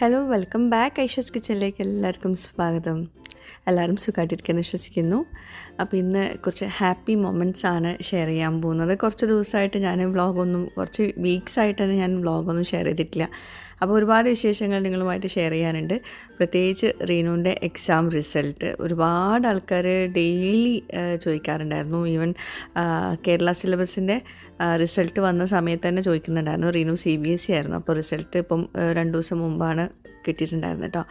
Hello welcome back Aisha's കിച്ചണിലേക്ക് എല്ലാവർക്കും സ്വാഗതം. എല്ലാവരും സുഖമായിട്ടിരിക്കുന്നു വിശ്വസിക്കുന്നു. അപ്പോൾ ഇന്ന് കുറച്ച് ഹാപ്പി മൊമെന്റ്സ് ആണ് ഷെയർ ചെയ്യാൻ പോകുന്നത്. കുറച്ച് ദിവസമായിട്ട് ഞാൻ വ്ളോഗൊന്നും കുറച്ച് വീക്സ് ആയിട്ടാണ് ഞാൻ വ്ളോഗൊന്നും ഷെയർ ചെയ്തിട്ടില്ല. അപ്പോൾ ഒരുപാട് വിശേഷങ്ങൾ നിങ്ങളുമായിട്ട് ഷെയർ ചെയ്യാനുണ്ട്. പ്രത്യേകിച്ച് റീനുവിന്റെ എക്സാം റിസൾട്ട് ഒരുപാട് ആൾക്കാർ ഡെയിലി ചോദിക്കാറുണ്ടായിരുന്നു. ഈവൻ കേരള സിലബസിന്റെ റിസൾട്ട് വന്ന സമയത്ത് തന്നെ ചോദിക്കുന്നുണ്ടായിരുന്നു. Reenu C B S C ആയിരുന്നു. അപ്പോൾ റിസൾട്ട് ഇപ്പം രണ്ട് ദിവസം മുമ്പാണ് കിട്ടിയിട്ടുണ്ടായിരുന്നു കേട്ടോ.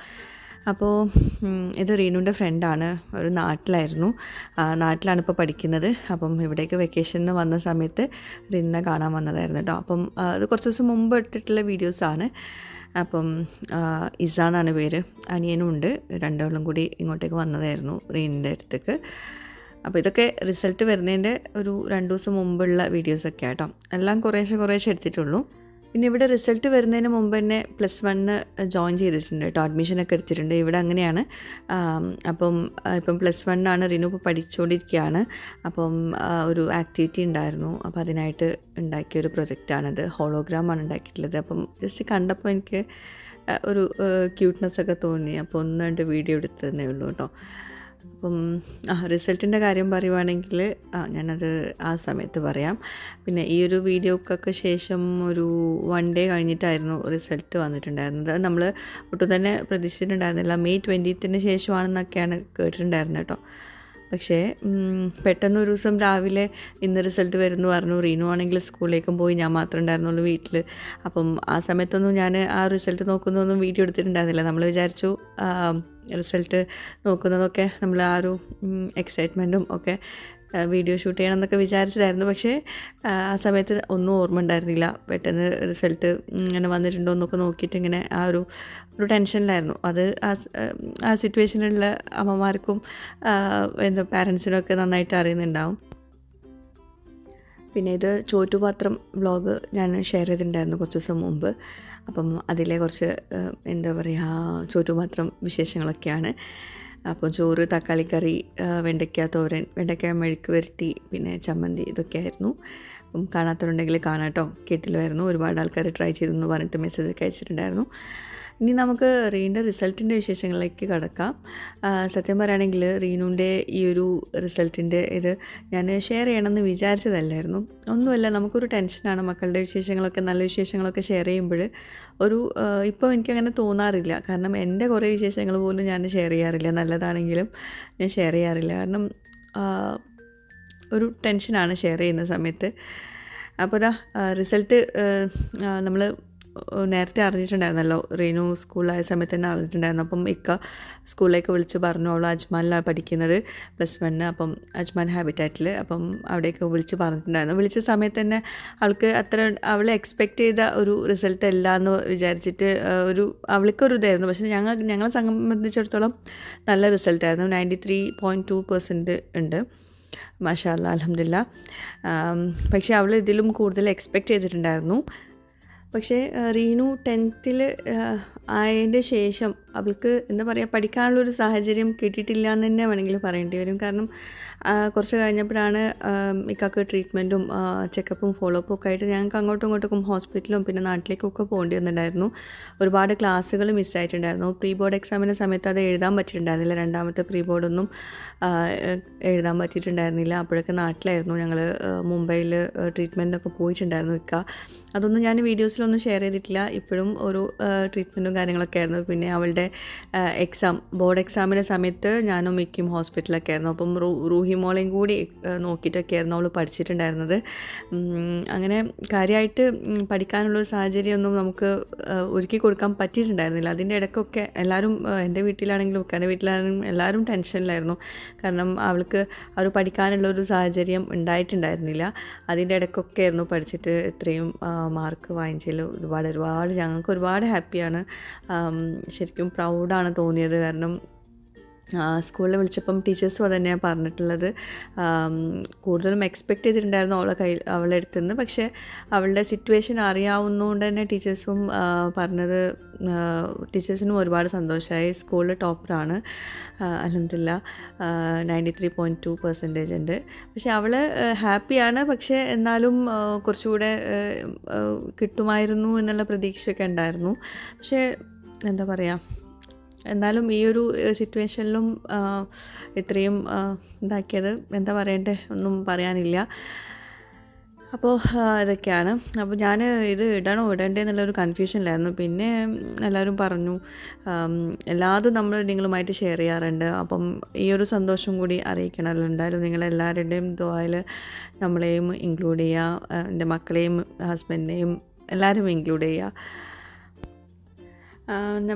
അപ്പോൾ ഇത് റീനുവിന്റെ ഫ്രണ്ടാണ് ഒരു നാട്ടിലായിരുന്നു. നാട്ടിലാണ് ഇപ്പോൾ പഠിക്കുന്നത്. അപ്പം ഇവിടേക്ക് വെക്കേഷന് വന്ന സമയത്ത് റീനിനെ കാണാൻ വന്നതായിരുന്നു കേട്ടോ അപ്പം അത് കുറച്ച് ദിവസം മുമ്പ് എടുത്തിട്ടുള്ള വീഡിയോസാണ് അപ്പം ഇസ എന്നാണ് പേര്. അനിയനും ഉണ്ട്. രണ്ടാളും കൂടി ഇങ്ങോട്ടേക്ക് വന്നതായിരുന്നു റീനിന്റെ അടുത്തേക്ക്. അപ്പോൾ ഇതൊക്കെ റിസൾട്ട് വരുന്നതിന്റെ ഒരു രണ്ട് ദിവസം മുമ്പുള്ള വീഡിയോസൊക്കെ ആട്ടോ എല്ലാം കുറേശ്ശെ കുറേശ്ശെ എടുത്തിട്ടുള്ളൂ. പിന്നെ ഇവിടെ റിസൾട്ട് വരുന്നതിന് മുമ്പ് തന്നെ പ്ലസ് വണ്ണ് ജോയിൻ ചെയ്തിട്ടുണ്ട് കേട്ടോ. അഡ്മിഷനൊക്കെ എടുത്തിട്ടുണ്ട്. ഇവിടെ അങ്ങനെയാണ്. അപ്പം ഇപ്പം പ്ലസ് വണ്ണാണ് റിനു ഇപ്പോൾ പഠിച്ചുകൊണ്ടിരിക്കുകയാണ് അപ്പം ഒരു ആക്ടിവിറ്റി ഉണ്ടായിരുന്നു. അപ്പോൾ അതിനായിട്ട് ഉണ്ടാക്കിയ ഒരു പ്രൊജക്റ്റാണത് ഹോളോഗ്രാമാണ് ഉണ്ടാക്കിയിട്ടുള്ളത്. അപ്പം ജസ്റ്റ് കണ്ടപ്പോൾ എനിക്ക് ഒരു ക്യൂട്ട്നെസ് ഒക്കെ തോന്നി. അപ്പോൾ ഒന്ന് രണ്ട് വീഡിയോ എടുത്തതന്നേ ഉള്ളൂ കേട്ടോ. അപ്പം ആ റിസൾട്ടിന്റെ കാര്യം പറയുവാണെങ്കിൽ ആ ഞാനത് ആ സമയത്ത് പറയാം. പിന്നെ ഈ ഒരു വീഡിയോക്കൊക്കെ ശേഷം ഒരു വൺ ഡേ കഴിഞ്ഞിട്ടായിരുന്നു റിസൾട്ട് വന്നിട്ടുണ്ടായിരുന്നത്. നമ്മൾ ഒട്ടും തന്നെ പ്രതീക്ഷിച്ചിട്ടുണ്ടായിരുന്നില്ല. മെയ് ട്വന്റീത്തിന് ശേഷമാണെന്നൊക്കെയാണ് കേട്ടിട്ടുണ്ടായിരുന്നത് കേട്ടോ. പക്ഷേ പെട്ടെന്ന് ഒരു ദിവസം രാവിലെ ഇന്ന് റിസൾട്ട് വരുന്നു പറഞ്ഞു. റീനു ആണെങ്കിൽ സ്കൂളിലേക്കും പോയി. ഞാൻ മാത്രം ഉണ്ടായിരുന്നുള്ളൂ വീട്ടിൽ അപ്പം ആ സമയത്തൊന്നും ഞാൻ ആ റിസൾട്ട് നോക്കുന്നതൊന്നും വീഡിയോ എടുത്തിട്ടുണ്ടായിരുന്നില്ല. നമ്മൾ വിചാരിച്ചു റിസൾട്ട് നോക്കുന്നതൊക്കെ നമ്മൾ ആ ഒരു എക്സൈറ്റ്മെന്റും ഒക്കെ വീഡിയോ ഷൂട്ട് ചെയ്യണം എന്നൊക്കെ വിചാരിച്ചതായിരുന്നു. പക്ഷേ ആ, സമയത്ത് ഒന്നും ഓർമ്മ ഉണ്ടായിരുന്നില്ല. പെട്ടെന്ന് റിസൾട്ട് ഇങ്ങനെ വന്നിട്ടുണ്ടോ എന്നൊക്കെ നോക്കിയിട്ട് ഇങ്ങനെ ആ ഒരു ഒരു ടെൻഷനിലായിരുന്നു. അത് ആ ആ സിറ്റുവേഷനിലുള്ള അമ്മമാർക്കും എന്താ പാരൻസിനും ഒക്കെ നന്നായിട്ട് അറിയുന്നുണ്ടാവും. പിന്നെ ഇത് ചോറ്റുപാത്രം വ്ളോഗ് ഞാൻ ഷെയർ ചെയ്തിട്ടുണ്ടായിരുന്നു കുറച്ച് ദിവസം മുമ്പ്. അപ്പം അതിലെ കുറച്ച് എന്താ പറയുക ചോറ്റുപാത്രം വിശേഷങ്ങളൊക്കെയാണ്. അപ്പം ചോറ് തക്കാളിക്കറി കറി വെണ്ടയ്ക്ക തോരൻ വെണ്ടയ്ക്ക മെഴുക്ക് വരട്ടി പിന്നെ ചമ്മന്തി ഇതൊക്കെയായിരുന്നു അപ്പം കാണാത്തവരുണ്ടെങ്കിൽ കാണാട്ടോ കേട്ടോ. കേട്ടില്ലായിരുന്നു. ഒരുപാട് ആൾക്കാർ ട്രൈ ചെയ്തെന്ന് പറഞ്ഞിട്ട് മെസ്സേജൊക്കെ അയച്ചിട്ടുണ്ടായിരുന്നു. ഇനി നമുക്ക് റീന്റെ റിസൾട്ടിന്റെ വിശേഷങ്ങളിലേക്ക് കടക്കാം. സത്യം പറയുകയാണെങ്കിൽ റീനുവിന്റെ ഈ ഒരു റിസൾട്ടിന്റെ ഇത് ഞാൻ ഷെയർ ചെയ്യണമെന്ന് വിചാരിച്ചതല്ലായിരുന്നു. ഒന്നുമല്ല നമുക്കൊരു ടെൻഷനാണ് മക്കളുടെ വിശേഷങ്ങളൊക്കെ നല്ല വിശേഷങ്ങളൊക്കെ ഷെയർ ചെയ്യുമ്പോൾ ഒരു ഇപ്പോൾ എനിക്കങ്ങനെ തോന്നാറില്ല. കാരണം എന്റെ കുറേ വിശേഷങ്ങൾ പോലും ഞാൻ ഷെയർ ചെയ്യാറില്ല. നല്ലതാണെങ്കിലും ഞാൻ ഷെയർ ചെയ്യാറില്ല. കാരണം ഒരു ടെൻഷനാണ് ഷെയർ ചെയ്യുന്ന സമയത്ത്. അപ്പോൾ ഇതാ റിസൾട്ട് നമ്മൾ നേരത്തെ അറിഞ്ഞിട്ടുണ്ടായിരുന്നല്ലോ. റീനു സ്കൂളിലായ സമയത്ത് തന്നെ അറിഞ്ഞിട്ടുണ്ടായിരുന്നു. അപ്പം ഇക്ക സ്കൂളിലേക്ക് വിളിച്ച് പറഞ്ഞു അവൾ അജ്മാനിലാണ് പഠിക്കുന്നത്. പ്ലസ് വണ്ണ് അപ്പം അജ്മാൻ ഹാബിറ്റാറ്റിൽ അപ്പം അവിടേക്ക് വിളിച്ച് പറഞ്ഞിട്ടുണ്ടായിരുന്നു. വിളിച്ച സമയത്ത് തന്നെ അവൾക്ക് അത്ര അവൾ എക്സ്പെക്റ്റ് ചെയ്ത ഒരു റിസൾട്ട് അല്ല എന്ന് വിചാരിച്ചിട്ട് ഒരു അവൾക്കൊരു ഇതായിരുന്നു പക്ഷേ ഞങ്ങൾ ഞങ്ങളെ സംബന്ധിച്ചിടത്തോളം നല്ല റിസൾട്ടായിരുന്നു ninety three point two percent ഉണ്ട്. മാഷാല്ല അലഹമില്ല പക്ഷേ അവൾ ഇതിലും കൂടുതൽ എക്സ്പെക്റ്റ് ചെയ്തിട്ടുണ്ടായിരുന്നു. പക്ഷേ റീനു ടെൻത്തിൽ ആയതിന്റെ ശേഷം അവൾക്ക് എന്താ പറയുക പഠിക്കാനുള്ളൊരു സാഹചര്യം കിട്ടിയിട്ടില്ല എന്ന് തന്നെ വേണമെങ്കിൽ പറയേണ്ടി വരും. കാരണം കുറച്ച് കഴിഞ്ഞപ്പോഴാണ് ഇക്കാക്ക് ട്രീറ്റ്മെന്റും ചെക്കപ്പും ഫോളോ അപ്പും ഒക്കെ ആയിട്ട് ഞങ്ങൾക്ക് അങ്ങോട്ടും ഇങ്ങോട്ടും ഹോസ്പിറ്റലും പിന്നെ നാട്ടിലേക്കൊക്കെ പോകേണ്ടി വന്നിട്ടുണ്ടായിരുന്നു ഒരുപാട് ക്ലാസ്സുകൾ മിസ്സായിട്ടുണ്ടായിരുന്നു പ്രീ ബോർഡ് എക്സാമിന്റെ സമയത്ത് അത് എഴുതാൻ പറ്റിയിട്ടുണ്ടായിരുന്നില്ല. രണ്ടാമത്തെ പ്രീ ബോർഡൊന്നും എഴുതാൻ പറ്റിയിട്ടുണ്ടായിരുന്നില്ല. അപ്പോഴൊക്കെ നാട്ടിലായിരുന്നു ഞങ്ങൾ മുംബൈയിൽ ട്രീറ്റ്മെന്റൊക്കെ പോയിട്ടുണ്ടായിരുന്നു ഇക്ക അതൊന്നും ഞാൻ വീഡിയോസിലൊന്നും ഷെയർ ചെയ്തിട്ടില്ല. ഇപ്പോഴും ഒരു ട്രീറ്റ്മെന്റും കാര്യങ്ങളൊക്കെ ആയിരുന്നു. പിന്നെ അവളുടെ എക്സാം ബോർഡ് എക്സാമിന്റെ സമയത്ത് ഞാനും മിക്കും ഹോസ്പിറ്റലൊക്കെ ആയിരുന്നു. അപ്പം റൂ റൂഹി കൂടി നോക്കിയിട്ടൊക്കെയായിരുന്നു അവൾ പഠിച്ചിട്ടുണ്ടായിരുന്നത്. അങ്ങനെ കാര്യമായിട്ട് പഠിക്കാനുള്ള സാഹചര്യമൊന്നും നമുക്ക് ഒരുക്കി കൊടുക്കാൻ പറ്റിയിട്ടുണ്ടായിരുന്നില്ല. അതിന്റെ ഇടയ്ക്കൊക്കെ എല്ലാവരും എന്റെ വീട്ടിലാണെങ്കിലും ഉക്കാന്റെ വീട്ടിലാണെങ്കിലും എല്ലാവരും ടെൻഷനിലായിരുന്നു. കാരണം അവൾക്ക് അവർ പഠിക്കാനുള്ള ഒരു സാഹചര്യം ഉണ്ടായിട്ടുണ്ടായിരുന്നില്ല. അതിന്റെ ഇടയ്ക്കൊക്കെ ആയിരുന്നു പഠിച്ചിട്ട് ഇത്രയും മാർക്ക് വാങ്ങിച്ചതിൽ ഒരുപാട് ഒരുപാട് ഞങ്ങൾക്ക് ഒരുപാട് ഹാപ്പിയാണ്. ശരിക്കും പ്രൗഡാണ് തോന്നിയത്. കാരണം സ്കൂളിൽ വിളിച്ചപ്പം ടീച്ചേഴ്സും അത് തന്നെയാണ് പറഞ്ഞിട്ടുള്ളത് കൂടുതലും എക്സ്പെക്ട് ചെയ്തിട്ടുണ്ടായിരുന്നു അവളെ കയ്യിൽ അവളുടെ അടുത്ത് നിന്ന്. പക്ഷേ അവളുടെ സിറ്റുവേഷൻ അറിയാവുന്നതുകൊണ്ട് തന്നെ ടീച്ചേഴ്സും പറഞ്ഞത് ടീച്ചേഴ്സിനും ഒരുപാട് സന്തോഷമായി. സ്കൂളിൽ ടോപ്പറാണ്. അലഹമില്ല ninety three point two percentage ഉണ്ട്. പക്ഷേ അവൾ ഹാപ്പിയാണ്. പക്ഷേ എന്നാലും കുറച്ചുകൂടെ കിട്ടുമായിരുന്നു എന്നുള്ള പ്രതീക്ഷയൊക്കെ ഉണ്ടായിരുന്നു. പക്ഷേ എന്താ പറയുക എന്നാലും ഈ ഒരു സിറ്റുവേഷനിലും ഇത്രയും ഇതാക്കിയത് എന്താ പറയണ്ടേ? ഒന്നും പറയാനില്ല. അപ്പോൾ ഇതൊക്കെയാണ്. അപ്പോൾ ഞാൻ ഇത് ഇടണോ ഇടണ്ടേ എന്നുള്ളൊരു കൺഫ്യൂഷനിലായിരുന്നു പിന്നെ എല്ലാവരും പറഞ്ഞു എല്ലാതും നമ്മൾ നിങ്ങളുമായിട്ട് ഷെയർ ചെയ്യാറുണ്ട്. അപ്പം ഈ ഒരു സന്തോഷം കൂടി അറിയിക്കണമല്ലോ എന്തായാലും നിങ്ങളെല്ലാവരുടെയും ദ്വായിൽ നമ്മളെയും ഇൻക്ലൂഡ് ചെയ്യുക. എന്റെ മക്കളെയും ഹസ്ബൻഡിനെയും എല്ലാവരും ഇൻക്ലൂഡ് ചെയ്യുക.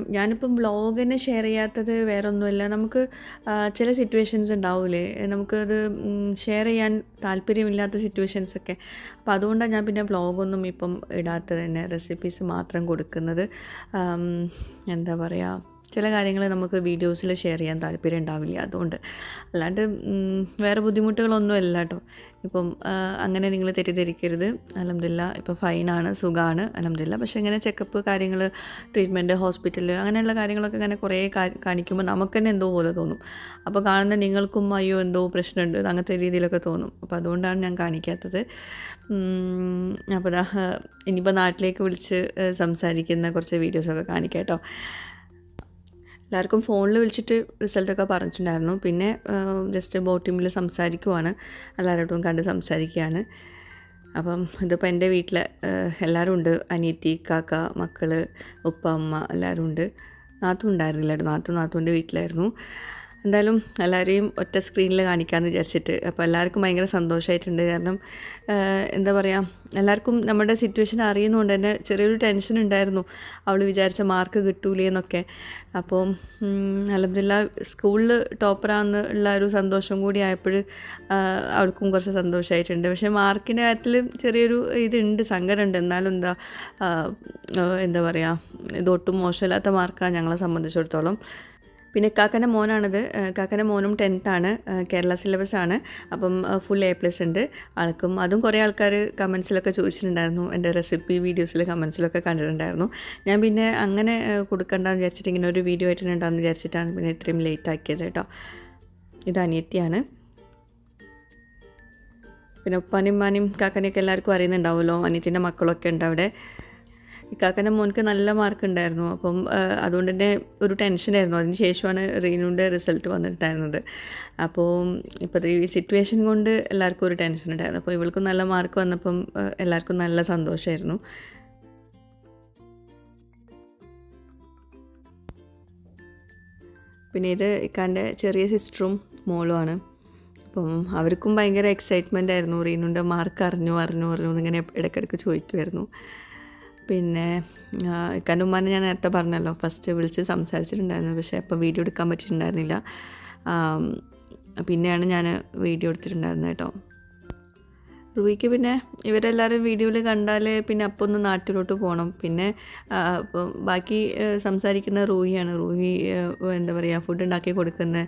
ഞാനിപ്പം വ്ളോഗിനെ ഷെയർ ചെയ്യാത്തത് വേറെ ഒന്നുമില്ല നമുക്ക് ചില സിറ്റുവേഷൻസ് ഉണ്ടാവില്ലേ നമുക്കത് ഷെയർ ചെയ്യാൻ താല്പര്യമില്ലാത്ത സിറ്റുവേഷൻസൊക്കെ അപ്പോൾ അതുകൊണ്ടാണ് ഞാൻ പിന്നെ വ്ളോഗൊന്നും ഇപ്പം ഇടാത്തത് തന്നെ റെസിപ്പീസ് മാത്രം കൊടുക്കുന്നത്. എന്താ പറയുക ചില കാര്യങ്ങൾ നമുക്ക് വീഡിയോസിൽ ഷെയർ ചെയ്യാൻ താല്പര്യം ഉണ്ടാവില്ല അതുകൊണ്ട്. അല്ലാണ്ട് വേറെ ബുദ്ധിമുട്ടുകളൊന്നും അല്ല കേട്ടോ. ഇപ്പം അങ്ങനെ നിങ്ങൾ തെറ്റിദ്ധരിക്കരുത്. അലഹമില്ല ഇപ്പോൾ ഫൈനാണ് സുഖമാണ് അലഹമില്ല പക്ഷേ ഇങ്ങനെ ചെക്കപ്പ് കാര്യങ്ങൾ ട്രീറ്റ്മെന്റ് ഹോസ്പിറ്റൽ അങ്ങനെയുള്ള കാര്യങ്ങളൊക്കെ ഇങ്ങനെ കുറേ കാണിക്കുമ്പോൾ നമുക്ക് തന്നെ എന്തോ പോലെ തോന്നും. അപ്പോൾ കാണുന്ന നിങ്ങൾക്കും അയ്യോ എന്തോ പ്രശ്നമുണ്ട് അങ്ങനത്തെ രീതിയിലൊക്കെ തോന്നും. അപ്പോൾ അതുകൊണ്ടാണ് ഞാൻ കാണിക്കാത്തത്. അപ്പോൾ ഇനിയിപ്പോൾ നാട്ടിലേക്ക് വിളിച്ച് സംസാരിക്കുന്ന കുറച്ച് വീഡിയോസൊക്കെ കാണിക്കാം കേട്ടോ. എല്ലാവർക്കും ഫോണിൽ വിളിച്ചിട്ട് റിസൾട്ടൊക്കെ പറഞ്ഞിട്ടുണ്ടായിരുന്നു. പിന്നെ ജസ്റ്റ് ബോട്ടിമിൽ സംസാരിക്കുവാണ്. എല്ലാവരോടും കണ്ട് സംസാരിക്കുകയാണ്. അപ്പം ഇതിപ്പോൾ എന്റെ വീട്ടിൽ എല്ലാവരും ഉണ്ട്. അനിയത്തി കാക്ക മക്കൾ ഉപ്പ അമ്മ എല്ലാവരും ഉണ്ട്. നാത്തും ഉണ്ടായിരുന്നില്ലായിരുന്നു. നാത്തും നാത്തു നാത്തുവിന്റെ വീട്ടിലായിരുന്നു. എന്തായാലും എല്ലാവരെയും ഒറ്റ സ്ക്രീനിൽ കാണിക്കാമെന്ന് വിചാരിച്ചിട്ട് അപ്പോൾ എല്ലാവർക്കും ഭയങ്കര സന്തോഷമായിട്ടുണ്ട് കാരണം എന്താ പറയുക എല്ലാവർക്കും നമ്മുടെ സിറ്റുവേഷൻ അറിയുന്നതുകൊണ്ട് തന്നെ ചെറിയൊരു ടെൻഷൻ ഉണ്ടായിരുന്നു. അവൾ വിചാരിച്ച മാർക്ക് കിട്ടൂലേ എന്നൊക്കെ. അപ്പോൾ അലഹമില്ല സ്കൂളിൽ ടോപ്പറാണെന്ന് ഉള്ള ഒരു സന്തോഷം കൂടി ആയപ്പോൾ അവൾക്കും കുറച്ച് സന്തോഷമായിട്ടുണ്ട് പക്ഷേ മാർക്കിന്റെ കാര്യത്തിൽ ചെറിയൊരു ഇതുണ്ട് സങ്കടമുണ്ട്. എന്നാലും എന്താ എന്താ പറയുക ഇതൊട്ടും മോശമില്ലാത്ത മാർക്കാണ് ഞങ്ങളെ സംബന്ധിച്ചിടത്തോളം. പിന്നെ കാക്കന്റെ മോനാണിത്. കാക്കന്റെ മോനും ടെൻത്താണ് കേരള സിലബസ് ആണ്. അപ്പം ഫുൾ എ പ്ലസ് ഉണ്ട്. ആൾക്കും അതും കുറേ ആൾക്കാർ കമൻസിലൊക്കെ ചോദിച്ചിട്ടുണ്ടായിരുന്നു. എന്റെ റെസിപ്പി വീഡിയോസിൽ കമൻസിലൊക്കെ കണ്ടിട്ടുണ്ടായിരുന്നു. ഞാൻ പിന്നെ അങ്ങനെ കൊടുക്കണ്ടെന്ന് വിചാരിച്ചിട്ട് ഇങ്ങനെ ഒരു വീഡിയോ ആയിട്ടുണ്ടാന്ന് വിചാരിച്ചിട്ടാണ് പിന്നെ ഇത്രയും ലേറ്റ് ആക്കിയത് കേട്ടോ ഇത് അനിയത്തിയാണ്. പിന്നെ ഉപ്പാനും ഉമ്മാനും കാക്കനെയൊക്കെ എല്ലാവർക്കും അറിയുന്നുണ്ടാവുമല്ലോ. അനിയത്തിന്റെ മക്കളൊക്കെ ഉണ്ട് അവിടെ. ഇക്കാക്കന്റെ മോൻക്ക് നല്ല മാർക്ക് ഉണ്ടായിരുന്നു അപ്പം അതുകൊണ്ട് തന്നെ ഒരു ടെൻഷനായിരുന്നു. അതിന് ശേഷമാണ് റീനുവിന്റെ റിസൾട്ട് വന്നിട്ടുണ്ടായിരുന്നത്. അപ്പോൾ ഇപ്പോൾ ഈ സിറ്റുവേഷൻ കൊണ്ട് എല്ലാവർക്കും ഒരു ടെൻഷൻ ഉണ്ടായിരുന്നു അപ്പോൾ ഇവൾക്കും നല്ല മാർക്ക് വന്നപ്പം എല്ലാവർക്കും നല്ല സന്തോഷമായിരുന്നു പിന്നെ ഇത് ഇക്കാന്റെ ചെറിയ സിസ്റ്ററും മോളുമാണ് അപ്പം അവർക്കും ഭയങ്കര എക്സൈറ്റ്മെന്റ് ആയിരുന്നു. റീനുന്റെ മാർക്ക് അറിഞ്ഞു അറിഞ്ഞു അറിഞ്ഞു എന്നിങ്ങനെ ഇടയ്ക്കിടയ്ക്ക് ചോദിക്കുമായിരുന്നു പിന്നെ ഇക്കാന്റെ ഉമ്മാനെ ഞാൻ നേരത്തെ പറഞ്ഞല്ലോ ഫസ്റ്റ് വിളിച്ച് സംസാരിച്ചിട്ടുണ്ടായിരുന്നു പക്ഷേ അപ്പോൾ വീഡിയോ എടുക്കാൻ പറ്റിയിട്ടുണ്ടായിരുന്നില്ല. പിന്നെയാണ് ഞാൻ വീഡിയോ എടുത്തിട്ടുണ്ടായിരുന്നത് കേട്ടോ. റൂയിക്ക് പിന്നെ ഇവരെല്ലാവരും വീഡിയോയിൽ കണ്ടാൽ പിന്നെ അപ്പോൾ ഒന്ന് നാട്ടിലോട്ട് പോകണം പിന്നെ ബാക്കി സംസാരിക്കുന്ന റൂഹിയാണ്. റൂഹി എന്താ പറയുക ഫുഡ് ഉണ്ടാക്കി കൊടുക്കുന്ന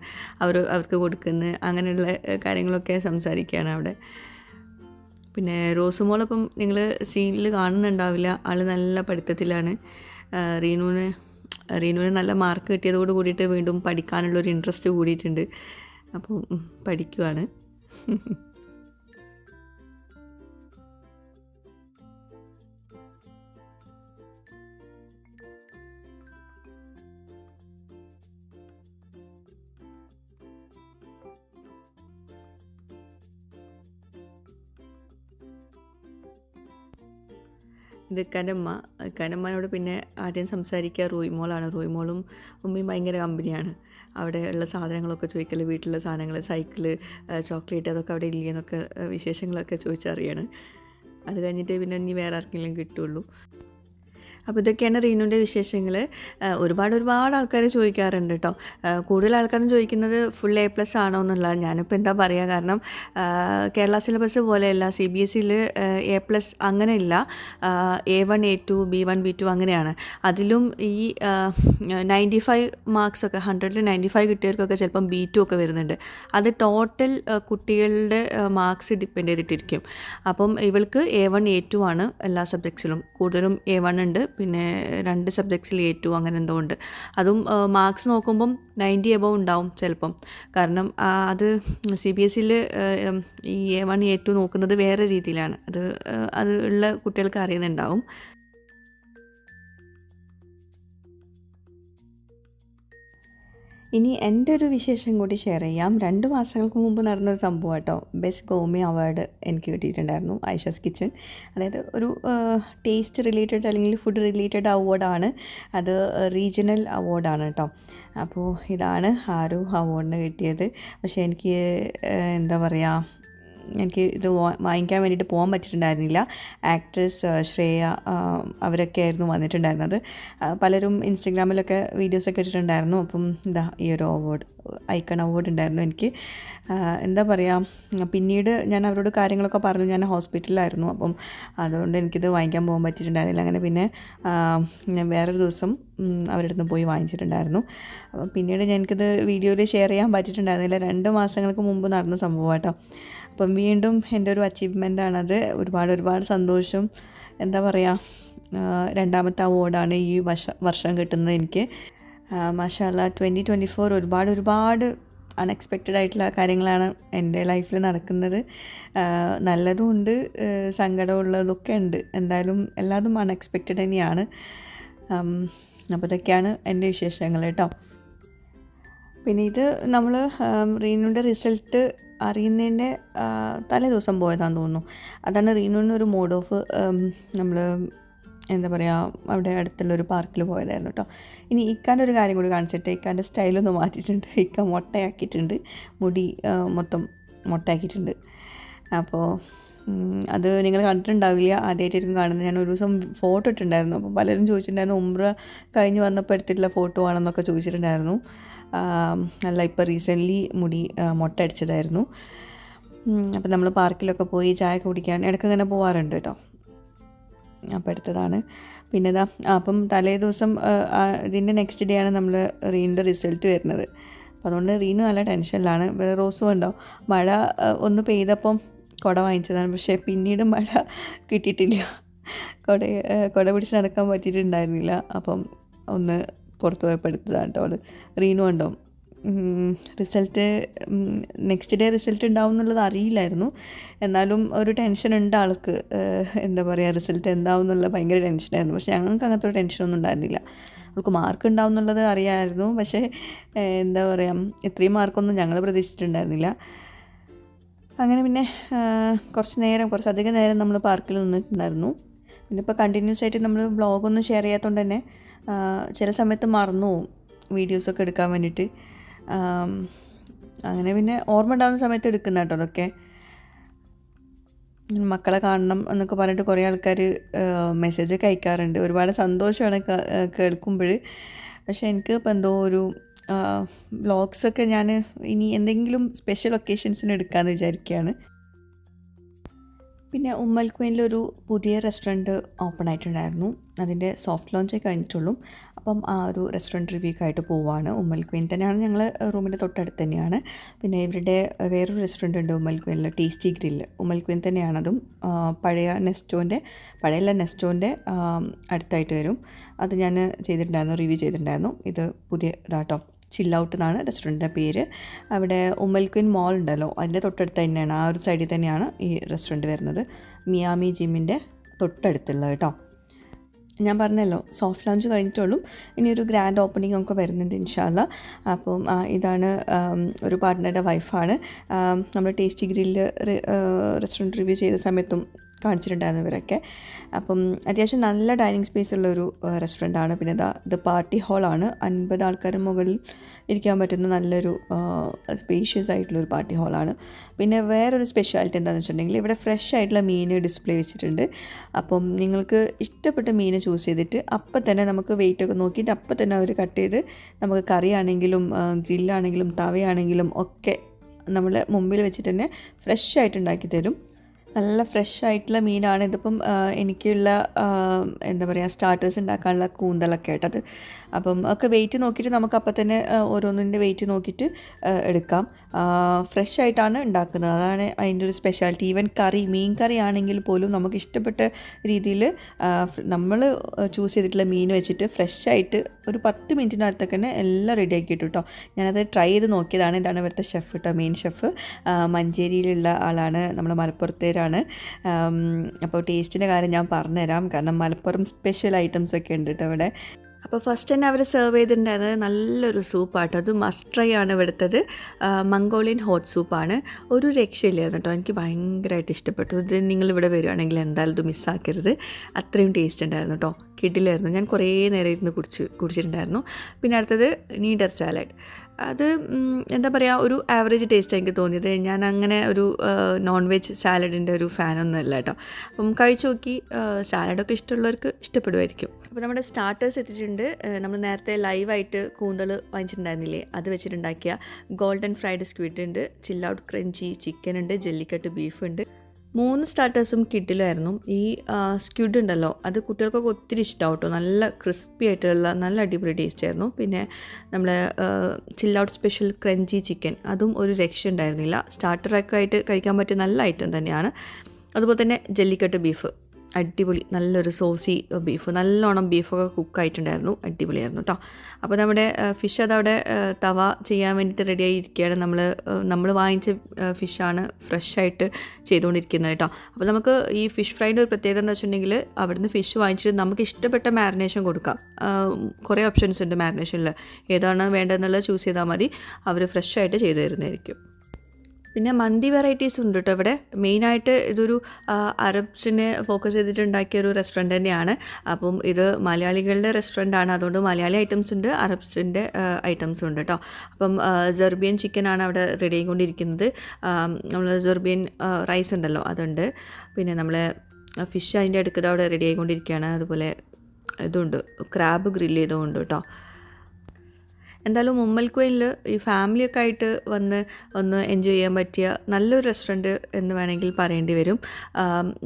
അവർ അവർക്ക് കൊടുക്കുന്ന അങ്ങനെയുള്ള കാര്യങ്ങളൊക്കെ സംസാരിക്കുകയാണ് അവിടെ. പിന്നെ റോസുമോളപ്പം നിങ്ങൾ സീനിൽ കാണുന്നുണ്ടാവില്ല. ആൾ നല്ല പഠിത്തത്തിലാണ്. റീനുവിന് റീനുവിന് നല്ല മാർക്ക് കിട്ടിയതോട് കൂടിയിട്ട് വീണ്ടും പഠിക്കാനുള്ളൊരു ഇൻട്രസ്റ്റ് കൂടിയിട്ടുണ്ട്. അപ്പം ഉം, പഠിക്കുവാണ്. ഇത് കനമ്മ കനമ്മനോട് പിന്നെ ആദ്യം സംസാരിക്കുക. റൂയിമോളാണ്. റൂയിമോളും ഉമ്മയും ഭയങ്കര കമ്പനിയാണ്. അവിടെ ഉള്ള സാധനങ്ങളൊക്കെ ചോദിക്കൽ വീട്ടിലുള്ള സാധനങ്ങൾ സൈക്കിൾ ചോക്ലേറ്റ് അതൊക്കെ അവിടെ ഇല്ലെന്നൊക്കെ വിശേഷങ്ങളൊക്കെ ചോദിച്ചറിയാണ്. അത് കഴിഞ്ഞിട്ട് പിന്നെ ഇനി വേറെ ആർക്കെങ്കിലും കിട്ടുള്ളൂ. അപ്പോൾ ഇതൊക്കെയാണ് റീനുവിന്റെ വിശേഷങ്ങൾ. ഒരുപാട് ഒരുപാട് ആൾക്കാർ ചോദിക്കാറുണ്ട് കേട്ടോ കൂടുതൽ ആൾക്കാരും ചോദിക്കുന്നത് ഫുൾ എ പ്ലസ് ആണോ എന്നുള്ളതാണ്. ഞാനിപ്പോൾ എന്താ പറയുക കാരണം കേരള സിലബസ് പോലെയല്ല C B S A plus അങ്ങനെ ഇല്ല A one A two B one B two അങ്ങനെയാണ്. അതിലും ഈ നയന്റി ഫൈവ് മാർക്സ് ഒക്കെ ഹൺഡ്രഡിൽ നയന്റി ഫൈവ് കിട്ടിയവർക്കൊക്കെ ചിലപ്പം ബി ടു ഒക്കെ വരുന്നുണ്ട്. അത് ടോട്ടൽ കുട്ടികളുടെ മാർക്സ് ഡിപ്പെൻഡ് ചെയ്തിട്ടിരിക്കും. അപ്പം ഇവൾക്ക് എ വൺ എ ടു ആണ് എല്ലാ സബ്ജക്ട്സിലും കൂടുതലും എ വൺ ഉണ്ട് പിന്നെ രണ്ട് സബ്ജക്ട്സിൽ എ ടു അങ്ങനെ എന്തോ ഉണ്ട്. അതും മാർക്സ് നോക്കുമ്പം നയന്റി എബവ് ഉണ്ടാവും ചിലപ്പം. കാരണം അത് സി ബി എസ് സിയിൽ ഈ എ വൺ എ ടു നോക്കുന്നത് വേറെ രീതിയിലാണ്. അത് അത് ഉള്ള കുട്ടികൾക്ക് അറിയുന്നുണ്ടാവും. ഇനി എന്റെ ഒരു വിശേഷം കൂടി ഷെയർ ചെയ്യാം. രണ്ട് മാസങ്ങൾക്ക് മുമ്പ് നടന്നൊരു സംഭവം കേട്ടോ. ബെസ്റ്റ് ഗോമി അവാർഡ് എനിക്ക് കിട്ടിയിട്ടുണ്ടായിരുന്നു ഐഷസ് കിച്ചൺ അതായത് ഒരു ടേസ്റ്റ് റിലേറ്റഡ് അല്ലെങ്കിൽ ഫുഡ് റിലേറ്റഡ് അവാർഡാണ് അത് റീജിയണൽ അവാർഡാണ് കേട്ടോ. അപ്പോൾ ഇതാണ് ആ ഒരു അവാർഡിന് കിട്ടിയത്. പക്ഷേ എനിക്ക് എന്താ പറയുക എനിക്ക് ഇത് വാങ്ങിക്കാൻ വേണ്ടിയിട്ട് പോകാൻ പറ്റിയിട്ടുണ്ടായിരുന്നില്ല. ആക്ട്രസ് ശ്രേയ അവരൊക്കെ ആയിരുന്നു വന്നിട്ടുണ്ടായിരുന്നത്. പലരും ഇൻസ്റ്റഗ്രാമിലൊക്കെ വീഡിയോസൊക്കെ ഇട്ടിട്ടുണ്ടായിരുന്നു. അപ്പം ഇതാ ഈ ഒരു അവാർഡ് ഐക്കൺ അവാർഡ് ഉണ്ടായിരുന്നു എനിക്ക്. എന്താ പറയുക പിന്നീട് ഞാൻ അവരോട് കാര്യങ്ങളൊക്കെ പറഞ്ഞു. ഞാൻ ഹോസ്പിറ്റലിലായിരുന്നു അപ്പം അതുകൊണ്ട് എനിക്കിത് വാങ്ങിക്കാൻ പോകാൻ പറ്റിയിട്ടുണ്ടായിരുന്നില്ല. അങ്ങനെ പിന്നെ ഞാൻ വേറൊരു ദിവസം അവരുടെ അടുത്ത് പോയി വാങ്ങിച്ചിട്ടുണ്ടായിരുന്നു. പിന്നീട് ഞാൻ എനിക്കിത് വീഡിയോയിൽ ഷെയർ ചെയ്യാൻ പറ്റിയിട്ടുണ്ടായിരുന്നില്ല. രണ്ട് മാസങ്ങൾക്ക് മുമ്പ് നടന്ന സംഭവം കേട്ടോ അപ്പം വീണ്ടും എന്റെ ഒരു അച്ചീവ്മെന്റാണത് ഒരുപാട് ഒരുപാട് സന്തോഷം. എന്താ പറയുക രണ്ടാമത്തെ അവാർഡാണ് ഈ വർഷ വർഷം കിട്ടുന്നത് എനിക്ക്. മാഷാല്ല ട്വന്റി ട്വന്റി ഫോർ ഒരുപാട് ഒരുപാട് അൺഎക്സ്പെക്റ്റഡ് ആയിട്ടുള്ള കാര്യങ്ങളാണ് എന്റെ ലൈഫിൽ നടക്കുന്നത്. നല്ലതും ഉണ്ട് സങ്കടമുള്ളതൊക്കെ ഉണ്ട്. എന്തായാലും എല്ലാതും അൺഎക്സ്പെക്റ്റഡ് തന്നെയാണ്. അപ്പോൾ ഇതൊക്കെയാണ് എന്റെ വിശേഷങ്ങൾ കേട്ടോ. പിന്നെ ഇത് നമ്മൾ റീനുവിന്റെ റിസൾട്ട് അറിയുന്നതിന്റെ തലേ ദിവസം പോയതാന്ന് തോന്നുന്നു. അതാണ് റീനുവിന് ഒരു മോഡ് ഓഫ് നമ്മൾ എന്താ പറയുക അവിടെ അടുത്തുള്ള ഒരു പാർക്കിൽ പോയതായിരുന്നു കേട്ടോ ഇനി ഇക്കാന്റെ ഒരു കാര്യം കൂടി കാണിച്ചിട്ട് ഇക്കാന്റെ സ്റ്റൈലൊന്ന് മാറ്റിയിട്ടുണ്ട്. ഇക്ക മുട്ടയാക്കിയിട്ടുണ്ട്. മുടി മൊത്തം മുട്ടയാക്കിയിട്ടുണ്ട്. അപ്പോൾ അത് നിങ്ങൾ കണ്ടിട്ടുണ്ടാവില്ല. ആദ്യമായിട്ടായിരിക്കും കാണുന്നത്. ഞാൻ ഒരു ദിവസം ഫോട്ടോ ഇട്ടിട്ടുണ്ടായിരുന്നു. അപ്പോൾ പലരും ചോദിച്ചിട്ടുണ്ടായിരുന്നു ഉംറ കഴിഞ്ഞ് വന്നപ്പോൾ എടുത്തിട്ടുള്ള ഫോട്ടോ ആണെന്നൊക്കെ ചോദിച്ചിട്ടുണ്ടായിരുന്നു. അല്ല ഇപ്പോൾ റീസെന്റ്ലി മുടി മുട്ട അടിച്ചതായിരുന്നു. അപ്പം നമ്മൾ പാർക്കിലൊക്കെ പോയി ചായ കുടിക്കാൻ ഇടയ്ക്ക് ഇങ്ങനെ പോകാറുണ്ട് കേട്ടോ. അപ്പം എടുത്തതാണ്. പിന്നെ ഇതാ അപ്പം തലേ ദിവസം ഇതിന്റെ നെക്സ്റ്റ് ഡേ ആണ് നമ്മൾ റീനിന്റെ റിസൾട്ട് വരുന്നത്. അപ്പോൾ അതുകൊണ്ട് റീനു നല്ല ടെൻഷനിലാണ് റോസും ഉണ്ടോ? മഴ ഒന്ന് പെയ്തപ്പം കുട വാങ്ങിച്ചതാണ്. പക്ഷേ പിന്നീട് മഴ കിട്ടിയിട്ടില്ല. കുട കുട പിടിച്ച് നടക്കാൻ പറ്റിയിട്ടുണ്ടായിരുന്നില്ല. അപ്പം ഒന്ന് പുറത്ത് പോയപ്പോൾ എടുത്തതാണ് കേട്ടോ റീനു ഉണ്ടോ റിസൾട്ട് നെക്സ്റ്റ് ഡേ റിസൾട്ട് ഉണ്ടാവും എന്നുള്ളത് അറിയില്ലായിരുന്നു. എന്നാലും ഒരു ടെൻഷൻ ഉണ്ട് ആൾക്ക്. എന്താ പറയുക റിസൾട്ട് എന്താവും എന്നുള്ള ഭയങ്കര ടെൻഷനായിരുന്നു പക്ഷേ ഞങ്ങൾക്ക് അങ്ങനത്തെ ഒരു ടെൻഷനൊന്നും ഉണ്ടായിരുന്നില്ല. അവൾക്ക് മാർക്ക് ഉണ്ടാവും എന്നുള്ളത് അറിയാമായിരുന്നു. പക്ഷേ എന്താ പറയുക ഇത്രയും മാർക്കൊന്നും ഞങ്ങൾ പ്രതീക്ഷിച്ചിട്ടുണ്ടായിരുന്നില്ല. അങ്ങനെ പിന്നെ കുറച്ച് നേരം കുറച്ച് അധികം നേരം നമ്മൾ പാർക്കിൽ നിന്നിട്ടുണ്ടായിരുന്നു. പിന്നെ ഇപ്പോൾ കണ്ടിന്യൂസ് ആയിട്ട് നമ്മൾ വ്ളോഗൊന്നും ഷെയർ ചെയ്യാത്തതുകൊണ്ട് തന്നെ ചില സമയത്ത് മറന്നു പോകും വീഡിയോസൊക്കെ എടുക്കാൻ വേണ്ടിയിട്ട് അങ്ങനെ പിന്നെ ഓർമ്മ ഉണ്ടാകുന്ന സമയത്ത് എടുക്കുന്ന കേട്ടോ അതൊക്കെ. മക്കളെ കാണണം എന്നൊക്കെ പറഞ്ഞിട്ട് കുറേ ആൾക്കാർ മെസ്സേജൊക്കെ അയക്കാറുണ്ട്. ഒരുപാട് സന്തോഷമാണ് കേൾക്കുമ്പോൾ പക്ഷേ എനിക്ക് ഇപ്പോൾ എന്തോ ഒരു വ്ളോഗ്സൊക്കെ ഞാൻ ഇനി എന്തെങ്കിലും സ്പെഷ്യൽ ഒക്കേഷൻസിന് എടുക്കാമെന്ന് വിചാരിക്കുകയാണ് പിന്നെ ഉമ്മൽ ക്വീനിലൊരു പുതിയ റെസ്റ്റോറന്റ് ഓപ്പൺ ആയിട്ടുണ്ടായിരുന്നു. അതിന്റെ സോഫ്റ്റ് ലോഞ്ചേ കഴിഞ്ഞിട്ടുള്ളൂ. അപ്പം ആ ഒരു റെസ്റ്റോറന്റ് റിവ്യൂക്ക് ആയിട്ട് പോവാണ്. ഉമ്മൽ ക്വീൻ തന്നെയാണ് ഞങ്ങൾ റൂമിന്റെ തൊട്ടടുത്ത് തന്നെയാണ്. പിന്നെ ഇവരുടെ വേറൊരു റെസ്റ്റോറന്റ് ഉണ്ട് Umm al ക്വീനിൽ tasty grill Umm al Quwain തന്നെയാണതും പഴയ നെസ്റ്റോന്റെ പഴയല്ല നെസ്റ്റോന്റെ അടുത്തായിട്ട് വരും. അത് ഞാൻ ചെയ്തിട്ടുണ്ടായിരുന്നു റിവ്യൂ ചെയ്തിട്ടുണ്ടായിരുന്നു. ഇത് പുതിയ ഇതാട്ടോ. ചില്ലൗട്ട് എന്നാണ് റെസ്റ്റോറന്റിന്റെ പേര്. അവിടെ ഉമ്മൽക്വിൻ മോൾ ഉണ്ടല്ലോ അതിന്റെ തൊട്ടടുത്ത് തന്നെയാണ് ആ ഒരു സൈഡിൽ തന്നെയാണ് ഈ റെസ്റ്റോറന്റ് വരുന്നത്. മിയാമി ജിമ്മിന്റെ തൊട്ടടുത്തുള്ളത് കേട്ടോ. ഞാൻ പറഞ്ഞല്ലോ സോഫ്റ്റ് ലോഞ്ച് കഴിഞ്ഞിട്ടുള്ളൂ. ഇനി ഒരു ഗ്രാൻഡ് ഓപ്പണിംഗ് ഒക്കെ വരുന്നുണ്ട് ഇൻഷാല്ല അപ്പം ഇതാണ് ഒരു പാർട്ട്ണറുടെ വൈഫാണ്. നമ്മൾ ടേസ്റ്റി ഗ്രില്ല് റെസ്റ്റോറന്റ് റിവ്യൂ ചെയ്ത സമയത്തും കാണിച്ചിട്ടുണ്ടായിരുന്നു ഇവരൊക്കെ അപ്പം അത്യാവശ്യം നല്ല ഡൈനിങ് സ്പേസ് ഉള്ള ഒരു റെസ്റ്റോറന്റ് ആണ് പിന്നെ ഇതാ ഇത് പാർട്ടി ഹാളാണ്. അൻപത് ആൾക്കാർ മുകളിൽ ഇരിക്കാൻ പറ്റുന്ന നല്ലൊരു സ്പേഷ്യസ് ആയിട്ടുള്ളൊരു പാർട്ടി ഹാളാണ്. പിന്നെ വേറൊരു സ്പെഷ്യാലിറ്റി എന്താണെന്ന് വെച്ചിട്ടുണ്ടെങ്കിൽ ഇവിടെ ഫ്രഷ് ആയിട്ടുള്ള മീൻ ഡിസ്പ്ലേ വെച്ചിട്ടുണ്ട്. അപ്പം നിങ്ങൾക്ക് ഇഷ്ടപ്പെട്ട മീൻ ചൂസ് ചെയ്തിട്ട് അപ്പം തന്നെ നമുക്ക് വെയിറ്റ് ഒക്കെ നോക്കിയിട്ട് അപ്പം തന്നെ അവർ കട്ട് ചെയ്ത് നമുക്ക് കറിയാണെങ്കിലും ഗ്രില്ലാണെങ്കിലും തവയാണെങ്കിലും ഒക്കെ നമ്മൾ മുമ്പിൽ വെച്ചിട്ട് തന്നെ ഫ്രഷ് ആയിട്ട് ഉണ്ടാക്കി തരും. നല്ല ഫ്രഷ് ആയിട്ടുള്ള മീനാണ്. ഇതിപ്പം എനിക്കുള്ള എന്താ പറയുക സ്റ്റാർട്ടേഴ്സ് ഉണ്ടാക്കാനുള്ള കൂന്തലൊക്കെ ആയിട്ടത്. അപ്പം ഒക്കെ വെയിറ്റ് നോക്കിയിട്ട് നമുക്ക് അപ്പം തന്നെ ഓരോന്നിന്റെ വെയിറ്റ് നോക്കിയിട്ട് എടുക്കാം. ഫ്രഷ് ആയിട്ടാണ് ഉണ്ടാക്കുന്നത്. അതാണ് അതിന്റെ ഒരു സ്പെഷ്യാലിറ്റി ഈവൻ കറി മീൻ കറി ആണെങ്കിൽ പോലും നമുക്ക് ഇഷ്ടപ്പെട്ട രീതിയിൽ നമ്മൾ ചൂസ് ചെയ്തിട്ടുള്ള മീൻ വെച്ചിട്ട് ഫ്രഷ് ആയിട്ട് ഒരു പത്ത് മിനിറ്റിനകത്തൊക്കെ തന്നെ എല്ലാം റെഡി ആക്കിയിട്ടു കേട്ടോ ഞാനത് ട്രൈ ചെയ്ത് നോക്കിയതാണ്. ഇതാണ് ഇവിടുത്തെ ഷെഫ് കേട്ടോ മെയിൻ ഷെഫ് മഞ്ചേരിയിലുള്ള ആളാണ്. നമ്മുടെ മലപ്പുറത്തേരാണ് അപ്പോൾ ടേസ്റ്റിന്റെ കാര്യം ഞാൻ പറഞ്ഞുതരാം. കാരണം മലപ്പുറം സ്പെഷ്യൽ ഐറ്റംസ് ഒക്കെ ഉണ്ട് കേട്ടോ ഇവിടെ. അപ്പോൾ ഫസ്റ്റ് തന്നെ അവർ സെർവ് ചെയ്തിട്ടുണ്ടായിരുന്നത് നല്ലൊരു സൂപ്പാട്ടോ അത് മസ്റ്റ് ട്രൈ ആണ് ഇവിടുത്തത്. മംഗോളിയൻ ഹോട്ട് സൂപ്പാണ് ഒരു രക്ഷയില്ലായിരുന്നു കേട്ടോ. എനിക്ക് ഭയങ്കരമായിട്ട് ഇഷ്ടപ്പെട്ടു. ഇത് നിങ്ങൾ ഇവിടെ വരികയാണെങ്കിൽ എന്തായാലും ഇത് മിസ്സാക്കരുത് അത്രയും ടേസ്റ്റ് ഉണ്ടായിരുന്നു കേട്ടോ. കിഡിലായിരുന്നു ഞാൻ കുറേ നേരം ഇരുന്ന് കുടിച്ച് കുടിച്ചിട്ടുണ്ടായിരുന്നു. പിന്നെ അടുത്തത് നീഡർ സാലഡ് അത് എന്താ പറയുക ഒരു ആവറേജ് ടേസ്റ്റ് എനിക്ക് തോന്നിയത്. ഞാൻ അങ്ങനെ ഒരു നോൺ വെജ് സാലഡിന്റെ ഒരു ഫാനൊന്നും അല്ല കേട്ടോ അപ്പം കഴിച്ചു നോക്കി സാലഡൊക്കെ ഇഷ്ടമുള്ളവർക്ക് ഇഷ്ടപ്പെടുമായിരിക്കും. അപ്പോൾ നമ്മുടെ സ്റ്റാർട്ടേഴ്സ് എത്തിയിട്ടുണ്ട്. നമ്മൾ നേരത്തെ ലൈവായിട്ട് കൂന്തൽ വാങ്ങിച്ചിട്ടുണ്ടായിരുന്നില്ലേ? അത് വെച്ചിട്ടുണ്ടാക്കിയ ഗോൾഡൻ ഫ്രൈഡ് സ്ക്വിഡ് ഉണ്ട് ചില്ലൗട്ട് ക്രഞ്ചി ചിക്കൻ ഉണ്ട് ജെല്ലിക്കട്ട് ബീഫ് ഉണ്ട്. മൂന്ന് സ്റ്റാർട്ടേഴ്സും കിട്ടിലായിരുന്നു ഈ സ്ക്വിഡ് ഉണ്ടല്ലോ അത് കുട്ടികൾക്കൊക്കെ ഒത്തിരി ഇഷ്ടമാവും കേട്ടോ നല്ല ക്രിസ്പി ആയിട്ടുള്ള നല്ല അടിപൊളി ടേസ്റ്റ് ആയിരുന്നു. പിന്നെ നമ്മുടെ ചില്ലൗട്ട് സ്പെഷ്യൽ ക്രഞ്ചി ചിക്കൻ അതും ഒരു രക്ഷ ഉണ്ടായിരുന്നില്ല. സ്റ്റാർട്ടറൊക്കെ ആയിട്ട് കഴിക്കാൻ പറ്റിയ നല്ല ഐറ്റം തന്നെയാണ്. അതുപോലെ തന്നെ ജല്ലിക്കട്ട് ബീഫ് അടിപൊളി നല്ലൊരു സോസി ബീഫ് നല്ലോണം ബീഫൊക്കെ കുക്കായിട്ടുണ്ടായിരുന്നു. അടിപൊളിയായിരുന്നു കേട്ടോ അപ്പോൾ നമ്മുടെ ഫിഷ് അതവിടെ തവ ചെയ്യാൻ വേണ്ടിയിട്ട് റെഡി ആയിരിക്കുകയാണ് നമ്മൾ നമ്മൾ വാങ്ങിച്ച ഫിഷാണ് ഫ്രഷ് ആയിട്ട് ചെയ്തുകൊണ്ടിരിക്കുന്നത് കേട്ടോ അപ്പോൾ നമുക്ക് ഈ ഫിഷ് ഫ്രൈന്റെ ഒരു പ്രത്യേകത എന്ന് വെച്ചിട്ടുണ്ടെങ്കിൽ അവിടുന്ന് ഫിഷ് വാങ്ങിച്ചിട്ട് നമുക്ക് ഇഷ്ടപ്പെട്ട മാരിനേഷൻ കൊടുക്കാം. കുറേ ഓപ്ഷൻസ് ഉണ്ട് മാരിനേഷനിൽ ഏതാണ് വേണ്ടതെന്നുള്ളത് ചൂസ് ചെയ്താൽ മതി. അവർ ഫ്രഷ് ആയിട്ട് ചെയ്തു തരുന്നതായിരിക്കും. പിന്നെ മന്തി വെറൈറ്റീസ് ഉണ്ട് കേട്ടോ ഇവിടെ. മെയിനായിട്ട് ഇതൊരു അറബ്സിനെ ഫോക്കസ് ചെയ്തിട്ടുണ്ടാക്കിയ ഒരു റെസ്റ്റോറന്റ് തന്നെയാണ്. അപ്പം ഇത് മലയാളികളുടെ റെസ്റ്റോറന്റ് ആണ്. അതുകൊണ്ട് മലയാളി ഐറ്റംസ് ഉണ്ട് അറബ്സിന്റെ ഐറ്റംസ് ഉണ്ട് കേട്ടോ അപ്പം ജെർബിയൻ ചിക്കനാണ് അവിടെ റെഡി ആയിക്കൊണ്ടിരിക്കുന്നത്. നമ്മൾ ജെർബിയൻ റൈസ് ഉണ്ടല്ലോ അതുണ്ട്. പിന്നെ നമ്മൾ ഫിഷ് അതിന്റെ അടുക്കത് അവിടെ റെഡി ആയിക്കൊണ്ടിരിക്കുകയാണ്. അതുപോലെ ഇതുണ്ട് ക്രാബ് ഗ്രില്ല് ചെയ്തതുകൊണ്ട് കേട്ടോ എന്തായാലും ഉമ്മൽക്കുവയിൽ ഈ ഫാമിലിയൊക്കെ ആയിട്ട് വന്ന് ഒന്ന് എൻജോയ് ചെയ്യാൻ പറ്റിയ നല്ലൊരു റെസ്റ്റോറന്റ് എന്ന് വേണമെങ്കിൽ പറയേണ്ടി വരും.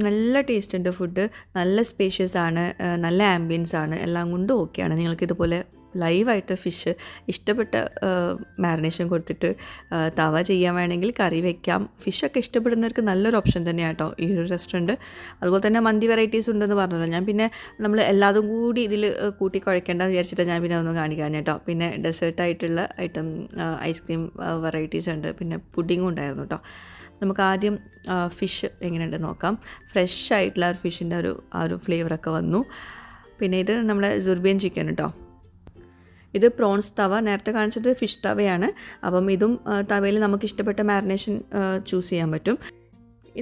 നല്ല ടേസ്റ്റ് ഉണ്ട് ഫുഡ് നല്ല സ്പേഷ്യസ് ആണ് നല്ല ആംബിയൻസ് ആണ് എല്ലാം കൊണ്ടും ഓക്കെയാണ്. നിങ്ങൾക്ക് ഇതുപോലെ ലൈവായിട്ട് ഫിഷ് ഇഷ്ടപ്പെട്ട മാരിനേഷൻ കൊടുത്തിട്ട് തവ ചെയ്യാൻ വേണമെങ്കിൽ കറി വെക്കാം. ഫിഷൊക്കെ ഇഷ്ടപ്പെടുന്നവർക്ക് നല്ലൊരു ഓപ്ഷൻ തന്നെയാണ് കേട്ടോ ഈ ഒരു റെസ്റ്റോറന്റ് അതുപോലെ തന്നെ മന്തി വെറൈറ്റീസ് ഉണ്ടെന്ന് പറഞ്ഞല്ലോ. ഞാൻ പിന്നെ നമ്മൾ എല്ലാതും കൂടി ഇതിൽ കൂട്ടി കുഴക്കേണ്ട വിചാരിച്ചിട്ട് ഞാൻ പിന്നെ ഒന്ന് കാണിക്കാൻ കേട്ടോ പിന്നെ ഡെസേർട്ടായിട്ടുള്ള ഐറ്റം ഐസ്ക്രീം വെറൈറ്റീസ് ഉണ്ട്. പിന്നെ പുഡിങ്ങും ഉണ്ടായിരുന്നു കേട്ടോ നമുക്ക് ആദ്യം ഫിഷ് എങ്ങനെയുണ്ട് നോക്കാം. ഫ്രഷ് ആയിട്ടുള്ള ഒരു ഫിഷിന്റെ ഒരു ആ ഒരു ഫ്ലേവറൊക്കെ വന്നു. പിന്നെ ഇത് നമ്മളെ ജുർബിയൻ ചിക്കൻ കേട്ടോ ഇത് പ്രോൺസ് തവ നേരത്തെ കാണിച്ചത് ഫിഷ് തവയാണ്. അപ്പം ഇതും തവയിൽ നമുക്ക് ഇഷ്ടപ്പെട്ട മാരിനേഷൻ ചൂസ് ചെയ്യാൻ പറ്റും.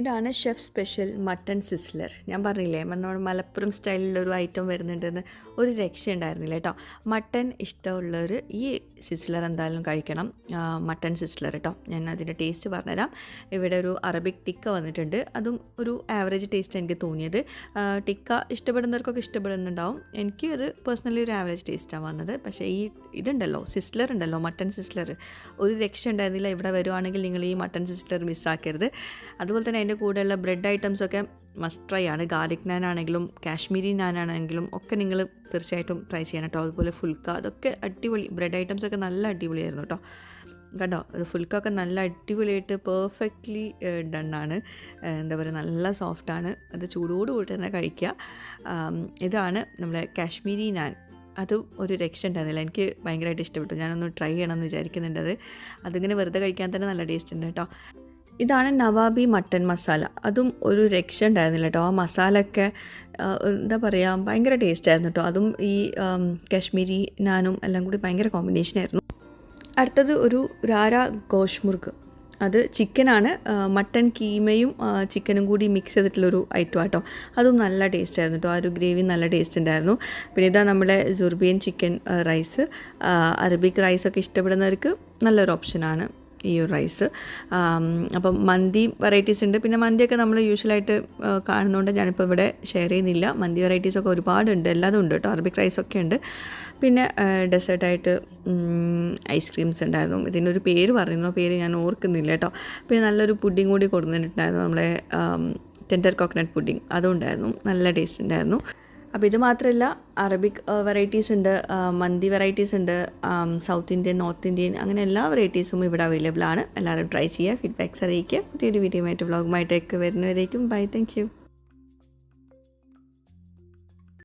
ഇതാണ് ഷെഫ് സ്പെഷ്യൽ മട്ടൺ സിസ്ലർ. ഞാൻ പറഞ്ഞില്ലേ നമ്മുടെ മലപ്പുറം സ്റ്റൈലിലൊരു ഐറ്റം വരുന്നുണ്ടെന്ന് ഒരു രക്ഷ ഉണ്ടായിരുന്നില്ല കേട്ടോ. മട്ടൺ ഇഷ്ടമുള്ളവർ ഈ സിസ്ലർ എന്തായാലും കഴിക്കണം. മട്ടൺ സിസ്ലർ കേട്ടോ. ഞാൻ അതിന്റെ ടേസ്റ്റ് പറഞ്ഞുതരാം. ഇവിടെ ഒരു അറബിക് ടിക്ക വന്നിട്ടുണ്ട്. അതും ഒരു ആവറേജ് ടേസ്റ്റ് എനിക്ക് തോന്നിയത്. ടിക്ക ഇഷ്ടപ്പെടുന്നവർക്കൊക്കെ ഇഷ്ടപ്പെടുന്നുണ്ടാവും. എനിക്ക് അത് പേഴ്സണലി ഒരു ആവറേജ് ടേസ്റ്റാണ് വന്നത്. പക്ഷേ ഈ ഇതുണ്ടല്ലോ സിസ്ലർ ഉണ്ടല്ലോ മട്ടൺ സിസ്ലർ. ഒരു രക്ഷ ഉണ്ടായിരുന്നില്ല ഇവിടെ വരുവാണെങ്കിൽ നിങ്ങൾ ഈ മട്ടൺ സിസ്ലർ മിസ്സാക്കരുത് അതുപോലെ തന്നെ അതിന്റെ കൂടെയുള്ള ബ്രെഡ് ഐറ്റംസൊക്കെ മസ്റ്റ് ട്രൈ ആണ്. ഗാർലിക് നാൻ ആണെങ്കിലും കാശ്മീരി നാൻ ആണെങ്കിലും ഒക്കെ നിങ്ങൾ തീർച്ചയായിട്ടും ട്രൈ ചെയ്യണം കേട്ടോ അതുപോലെ ഫുൽക്ക അതൊക്കെ അടിപൊളി ബ്രെഡ് ഐറ്റംസ് ഒക്കെ നല്ല അടിപൊളിയായിരുന്നു കേട്ടോ കണ്ടോ? അത് ഫുൽക്കൊക്കെ നല്ല അടിപൊളിയായിട്ട് പെർഫെക്റ്റ്ലി ഡണ്ണാണ് എന്താ പറയുക നല്ല സോഫ്റ്റാണ് അത് ചൂടോട് കൂടി തന്നെ കഴിക്കുക. ഇതാണ് നമ്മളെ കാശ്മീരി നാൻ അതും ഒരു രക്ഷ ഉണ്ടായിരുന്നില്ല. എനിക്ക് ഭയങ്കരമായിട്ട് ഇഷ്ടപ്പെട്ടു. ഞാനൊന്ന് ട്രൈ ചെയ്യണമെന്ന് വിചാരിക്കുന്നുണ്ട് അത്. അതിങ്ങനെ വെറുതെ കഴിക്കാൻ തന്നെ നല്ല ടേസ്റ്റ് ഉണ്ട് കേട്ടോ ഇതാണ് നവാബി മട്ടൻ മസാല. അതും ഒരു രക്ഷ ഉണ്ടായിരുന്നില്ല കേട്ടോ ആ മസാലയൊക്കെ ഒക്കെ എന്താ പറയുക ഭയങ്കര ടേസ്റ്റ് ആയിരുന്നു കേട്ടോ അതും ഈ കാശ്മീരി നാനും എല്ലാം കൂടി ഭയങ്കര കോമ്പിനേഷനായിരുന്നു അടുത്തത് ഒരു രാര ഗോഷ്മുർഗ് അത് ചിക്കനാണ് മട്ടൻ കീമയും ചിക്കനും കൂടി മിക്സ് ചെയ്തിട്ടുള്ളൊരു ഐറ്റം ആട്ടോ. അതും നല്ല ടേസ്റ്റ് ആയിരുന്നു കേട്ടോ ആ ഒരു ഗ്രേവി നല്ല ടേസ്റ്റ് ഉണ്ടായിരുന്നു. പിന്നെ ഇതാ നമ്മുടെ ജുർബിയൻ ചിക്കൻ റൈസ് അറബിക് റൈസൊക്കെ ഇഷ്ടപ്പെടുന്നവർക്ക് നല്ലൊരു ഓപ്ഷനാണ് ഈ ഒരു റൈസ് അപ്പം മന്തി വെറൈറ്റീസ് ഉണ്ട്. പിന്നെ മന്തിയൊക്കെ നമ്മൾ യൂഷ്വലായിട്ട് കാണുന്നതുകൊണ്ട് ഞാനിപ്പോൾ ഇവിടെ ഷെയർ ചെയ്യുന്നില്ല. മന്തി വെറൈറ്റീസൊക്കെ ഒരുപാടുണ്ട്. എല്ലാതും ഉണ്ട് കേട്ടോ. അറബിക് റൈസൊക്കെ ഉണ്ട്. പിന്നെ ഡെസേർട്ടായിട്ട് ഐസ്ക്രീംസ് ഉണ്ടായിരുന്നു. ഇതിനൊരു പേര് പറയുന്നു പേര് ഞാൻ ഓർക്കുന്നില്ല കേട്ടോ. പിന്നെ നല്ലൊരു പുഡിങ് കൂടി കൊടുത്തിട്ടുണ്ടായിരുന്നു നമ്മളെ ടെൻഡർ കോക്കനട്ട് പുഡിങ് അതും ഉണ്ടായിരുന്നു. നല്ല ടേസ്റ്റ് ഉണ്ടായിരുന്നു. അപ്പോൾ ഇത് മാത്രമല്ല അറബിക് വെറൈറ്റീസ് ഉണ്ട് മന്തി വെറൈറ്റീസ് ഉണ്ട് സൗത്ത് ഇന്ത്യൻ നോർത്ത് ഇന്ത്യൻ അങ്ങനെ എല്ലാ വെറൈറ്റീസും ഇവിടെ അവൈലബിൾ ആണ്. എല്ലാവരും ട്രൈ ചെയ്യുക ഫീഡ്ബാക്സ് അറിയിക്കുക. പുതിയൊരു വീഡിയോ ആയിട്ട് വ്ളോഗുമായിട്ടൊക്കെ വരുന്നവരേക്കും ബൈ താങ്ക്